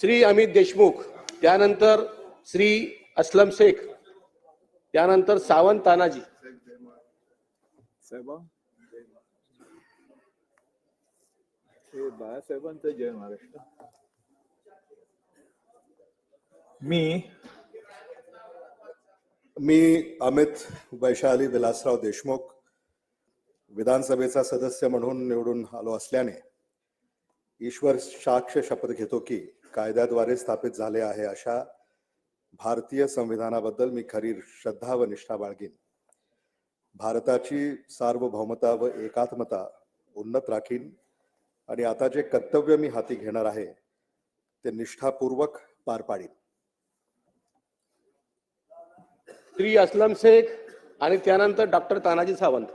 श्री अमित देशमुख त्यानंतर श्री असलम शेख त्यानंतर सावंत तानाजी. साहेबा? हे बाळासाहेबांचं जय महाराष्ट्र. मी मी अमित वैशाली विलासराव देशमुख विधानसभेचा सदस्य म्हणून निवडून आलो असल्याने ईश्वर साक्ष शपथ घेतो की कायद्याद्वारे स्थापित झाले आहे अशा भारतीय संविधानाबद्दल मी खरी श्रद्धा व निष्ठा बाळगीन. भारताची सार्वभौमता व एकात्मता उन्नत राखीन आणि आता जे कर्तव्य मी हाती घेणार आहे ते निष्ठापूर्वक पार पाडीन. श्री असलम शेख आणि त्यानंतर डॉक्टर तानाजी सावंत.